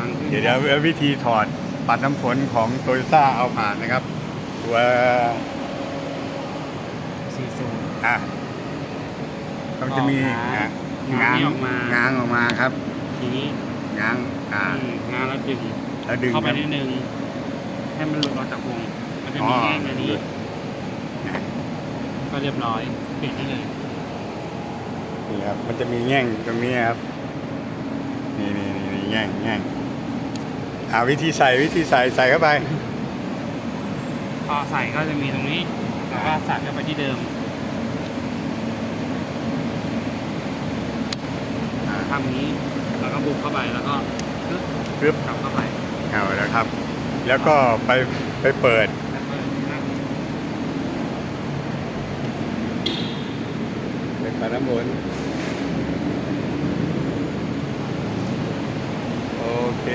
างขึ้นเดี๋ยวเดี๋ยววิธีถอดปัดน้ำฝนของโตโยต้าเอาผ่านนะครับ ตัวสี่สูบอะต้องจะมีออกมาอะง้างออกมาง้างออกมาครับ ทีนี้ง้างอ่าอืมงานแล้วดึงแล้วดึงเข้าไปครับนิดนึงให้มันหลุดออกจากวงมันจะอ๋มีอแง่งอันนี้หลุดก็เรียบร้อยเปลี่ยนได้เลยนี่ครับมันจะมีแง่งตรงนี้ครับ นี่นี่นี่นี่แง่งแง่ง อ่าวิธีใส่วิธีใส่ใส่เข้าไป พอใส่ก็จะมีตรงนี้แล้วก็ใส่เข้าไปที่เดิมอ่าทำนี้แล้วก็บุกเข้าไปแล้วก็ปึ๊บปึ๊บ กลับเข้าไปเอาแล้วครับ แล้วก็ไปไปเปิดแล้วก็นั่งเป็นปัดน้ำฝนโอเค